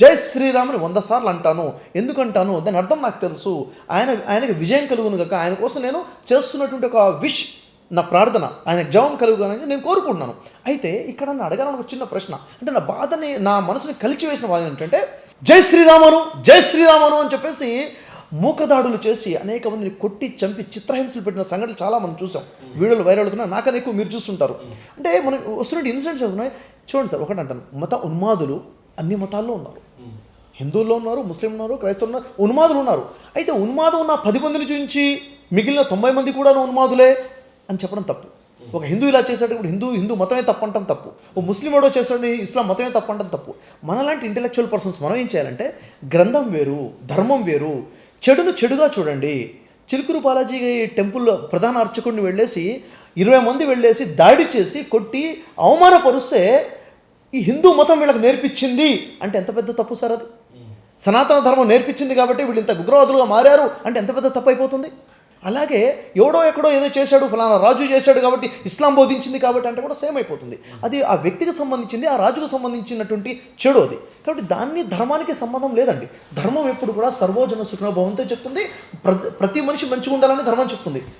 జై శ్రీరాముని వంద సార్లు అంటాను. ఎందుకంటాను? దాని అర్థం నాకు తెలుసు. ఆయన ఆయనకి విజయం కలుగును కాక ఆయన కోసం నేను చేస్తున్నటువంటి ఒక విష్ నా ప్రార్థన ఆయన జవం కలుగుగానని నేను కోరుకుంటున్నాను. అయితే ఇక్కడ నన్ను అడగాలని ఒక చిన్న ప్రశ్న. అంటే నా బాధని నా మనసుని కలిచివేసిన బాధ ఏంటంటే జై శ్రీరామను జై శ్రీరామను అని చెప్పేసి మూకదాడులు చేసి అనేక మందిని కొట్టి చంపి చిత్రహింసలు పెట్టిన సంఘటనలు చాలా మనం చూసాం. వీడియోలు వైరల్ అవుతున్నాయి. నాకన్నా ఎక్కువ మీరు చూస్తుంటారు. అంటే మనకు వస్తున్న ఇన్సిడెంట్స్ అవుతున్నాయి చూడండి సార్ ఒకటి అంటాను మత ఉన్మాదులు అన్ని మతాల్లో ఉన్నారు. హిందువుల్లో ఉన్నారు ముస్లిం ఉన్నారు క్రైస్తవులు ఉన్నారు ఉన్మాదులు ఉన్నారు. అయితే ఉన్మాదం ఉన్న పది మందిని చూపించి మిగిలిన తొంభై మంది కూడా ఉన్మాదులే అని చెప్పడం తప్పు. ఒక హిందూ ఇలా చేసేటప్పుడు హిందూ హిందూ మతమే తప్పు తప్పు. ఓ ముస్లిం వాడో చేసేటప్పుడు ఇస్లాం మతమే తప్పు తప్పు. మనలాంటి ఇంటెలెక్చువల్ పర్సన్స్ మనం ఏం చేయాలంటే గ్రంథం వేరు ధర్మం వేరు చెడును చెడుగా చూడండి. చిలుకూరు బాలాజీ టెంపుల్ ప్రధాన అర్చకుడిని వెళ్ళేసి ఇరవై మంది వెళ్ళేసి దాడి చేసి కొట్టి అవమానపరుస్తే ఈ హిందూ మతం వీళ్ళకి నేర్పించింది అంటే ఎంత పెద్ద తప్పు సార్ అది? సనాతన ధర్మం నేర్పించింది కాబట్టి వీళ్ళు ఇంత ఉగ్రవాదులుగా మారారు అంటే ఎంత పెద్ద తప్పు అయిపోతుంది? అలాగే ఎవడో ఎక్కడో ఏదో చేశాడు ఫలానా రాజు చేశాడు కాబట్టి ఇస్లాం బోధించింది కాబట్టి అంటే కూడా సేమ్ అయిపోతుంది. అది ఆ వ్యక్తికి సంబంధించింది ఆ రాజుకు సంబంధించినటువంటి చెడు అది. కాబట్టి దాన్ని ధర్మానికి సంబంధం లేదండి. ధర్మం ఎప్పుడు కూడా సర్వోజన సుఖభవంతో చెప్తుంది. ప్రతి ప్రతి మనిషి మంచిగా ఉండాలని ధర్మం చెప్తుంది.